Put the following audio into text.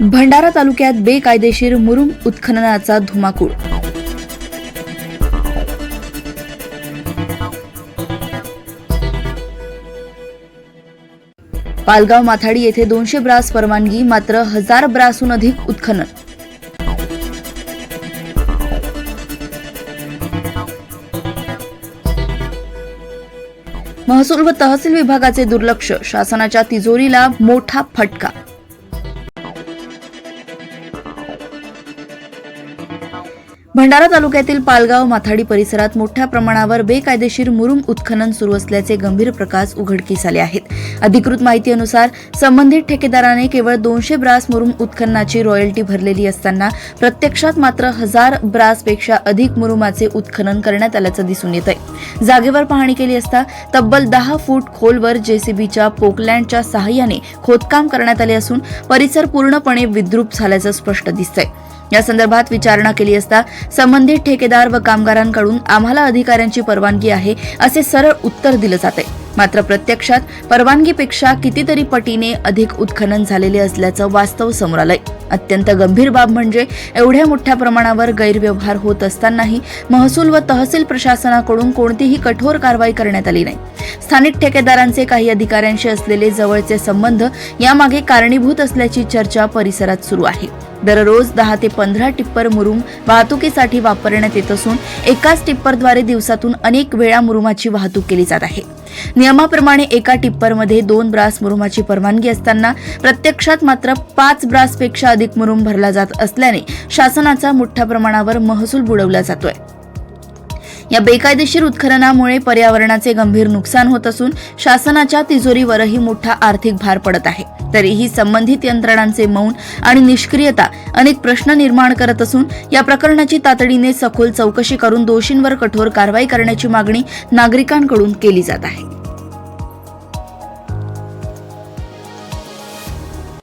भंडारा तालुक्यात बेकायदेशीर मुरुम उत्खननाचा धुमाकूळ. पालगाव माथाडी येथे दोनशे ब्रास परवानगी मात्र हजार ब्रासहून अधिक उत्खनन. महसूल व तहसील विभागाचे दुर्लक्ष शासनाच्या तिजोरीला मोठा फटका. भंडारा तालुक्यातील पालगाव माथाडी परिसरात मोठ्या प्रमाणावर बेकायदेशीर मुरुम उत्खनन सुरू असल्याचे गंभीर प्रकाश उघडकीस आले आहेत. अधिकृत माहितीनुसार संबंधित ठेकेदाराने केवळ दोनशे ब्रास मुरुम उत्खननाची रॉयल्टी भरलेली असताना प्रत्यक्षात मात्र हजार ब्रासपेक्षा अधिक मुरुमाचे उत्खनन करण्यात आल्याचं दिसून येत आहे जागेवर पाहणी केली असता तब्बल दहा फूट खोलवर जेसीबीच्या पोकलँडच्या सहाय्याने खोदकाम करण्यात आले असून परिसर पूर्णपणे विद्रूप झाल्याचं स्पष्ट दिसतंय. या संदर्भात विचारणा केली असता संबंधित ठेकेदार व कामगारांकडून आम्हाला अधिकाऱ्यांची परवानगी आहे असे सरळ उत्तर दिलं जाते. मात्र प्रत्यक्षात परवानगीपेक्षा कितीतरी पटीने अधिक उत्खनन झालेले असल्याचं वास्तव समोर आलंय. अत्यंत गंभीर बाब म्हणजे एवढ्या मोठ्या प्रमाणावर गैरव्यवहार होत असतानाही महसूल व तहसील प्रशासनाकडून कोणतीही कठोर कारवाई करण्यात आली नाही. स्थानिक ठेकेदारांचे काही अधिकाऱ्यांशी असलेले जवळचे संबंध यामागे कारणीभूत असल्याची चर्चा परिसरात सुरू आहे. दररोज दहा ते पंधरा टिप्पर मुरुम वाहतुकीसाठी वापरण्यात येत असून एकाच टिप्परद्वारे दिवसातून अनेक वेळा मुरुमाची वाहतूक केली जात आहे. नियमाप्रमाणे एका टिप्परमध्ये दोन ब्रास मुरुमाची परवानगी असताना प्रत्यक्षात मात्र पाच ब्रासपेक्षा अधिक मुरुम भरला जात असल्याने शासनाचा मोठ्या प्रमाणावर महसूल बुडवला जातोय. या बेकायदेशीर उत्खननामुळे पर्यावरणाचे गंभीर नुकसान होत असून शासनाच्या तिजोरीवरही मोठा आर्थिक भार पडत आहे. तरीही संबंधित यंत्रणांचे मौन आणि निष्क्रियता अनेक प्रश्न निर्माण करत असून या प्रकरणाची तातडीने सखोल चौकशी करून दोषींवर कठोर कारवाई करण्याची मागणी नागरिकांकडून केली जात आहे.